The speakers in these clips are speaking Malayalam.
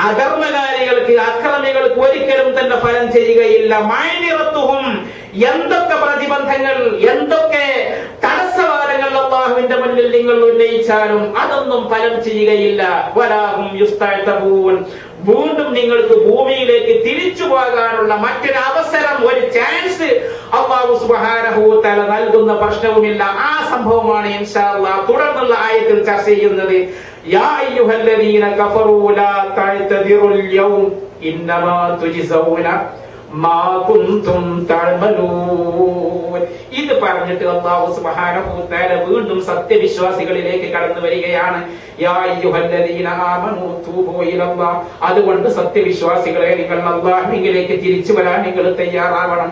അധർമ്മകാരികൾക്ക് അക്രമികൾക്ക് ഒരിക്കലും തന്റെ ഫലം ചെയ്യുകയില്ല മഴനിറത്തും എന്തൊക്കെ പ്രതിബന്ധങ്ങൾ എന്തൊക്കെ തടസ്സവാദങ്ങൾ അള്ളാഹുവിന്റെ മുന്നിൽ നിങ്ങൾ ഉന്നയിച്ചാലും അതൊന്നും ഫലം ചെയ്യുകയില്ല യുസ്താഴ്ത്തപൂൻ വീണ്ടും നിങ്ങൾക്ക് ഭൂമിയിലേക്ക് തിരിച്ചു പോകാനുള്ള മറ്റൊരു ഒരു ചാൻസ് അള്ളാഹു തആല നൽകുന്ന പ്രശ്നവുമില്ല. ആ സംഭവമാണ് ഇൻഷാ അല്ലാഹ് തുടർന്നുള്ള ആയത്തിൽ ചർച്ച ചെയ്യുന്നത്. യാ അയ്യുഹല്ലദീന കഫറൂ ലാ തഅ്തദിറുൽ യൗം ഇന്നമാ തുജ്സൗന മാ കുന്തും തഅമലൂൻ. പറഞ്ഞിട്ട് അല്ലാഹു സുബ്ഹാനഹു തആല വീണ്ടും സത്യവിശ്വാസികളിലേക്ക് കടന്നു വരികയാണ്. അതുകൊണ്ട് സത്യവിശ്വാസികളെ നിങ്ങൾ അല്ലാഹുവിലേക്ക് തിരിച്ചു വരാൻ നിങ്ങൾ തയ്യാറാവണം.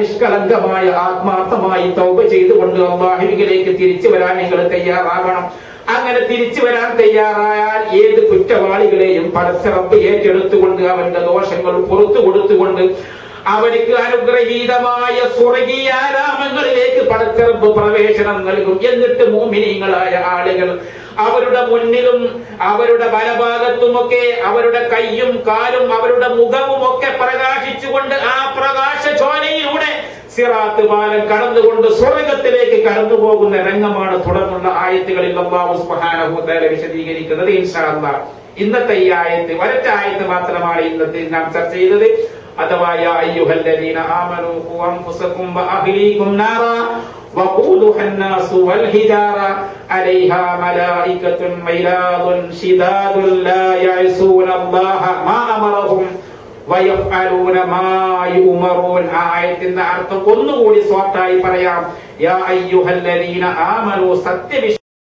നിഷ്കളങ്കമായ ആത്മാർത്ഥമായി തൗബ ചെയ്തുകൊണ്ട് അള്ളാഹുവിലേക്ക് തിരിച്ചു വരാൻ നിങ്ങൾ തയ്യാറാവണം. അങ്ങനെ തിരിച്ചു വരാൻ തയ്യാറായാൽ ഏത് കുറ്റവാളികളെയും പരസ്പരപ്പ് ഏറ്റെടുത്തുകൊണ്ട് അവന്റെ ദോഷങ്ങൾ പുറത്തു കൊടുത്തുകൊണ്ട് അവർക്ക് അനുഗ്രഹീതമായ സ്വർഗീയാരാമങ്ങളിലേക്ക് പടച്ചെറുപ്പ് പ്രവേശനം നൽകും. എന്നിട്ട് മോമിനിങ്ങളായ ആളുകൾ അവരുടെ മുന്നിലും അവരുടെ വലഭാഗത്തുമൊക്കെ അവരുടെ കൈയും കാലും അവരുടെ മുഖവും ഒക്കെ പ്രകാശിച്ചുകൊണ്ട് ആ പ്രകാശ ചോനയിലൂടെ സിറാത്ത് പാലം കടന്നുകൊണ്ട് സ്വർഗത്തിലേക്ക് കടന്നു പോകുന്ന രംഗമാണ് തുടർന്നുള്ള ആയത്തുകളിൽ അള്ളാഹു സുബ്ഹാനഹു വതആല വിശദീകരിക്കുന്നത്. ഇൻഷാ അല്ലാഹ്. ഇന്നത്തെ ഈ ആയത്ത് ഒരൊറ്റ ആയത്ത് മാത്രമാണ് ഇന്നത്തെ നാം ചർച്ച ചെയ്തത്. അഥവാ യാ അയ്യുഹല്ലദീന ആമനൂ ഖു അൻഫുസകും വഅഹ്ലീകും നാറാ وقودها الناس والحجارة عليها ملائكة غلاظ شداد لا يعصون الله ما أمرهم വയഫ്അലൂന മാ യുമറൂൻ ആ ആയത്തിന്റെ അർത്ഥം ഒന്നുകൂടി സ്വാത്തായി പറയാം യാ അയ്യുഹല്ലദീന ആമനു സത്യവിശ്വാസ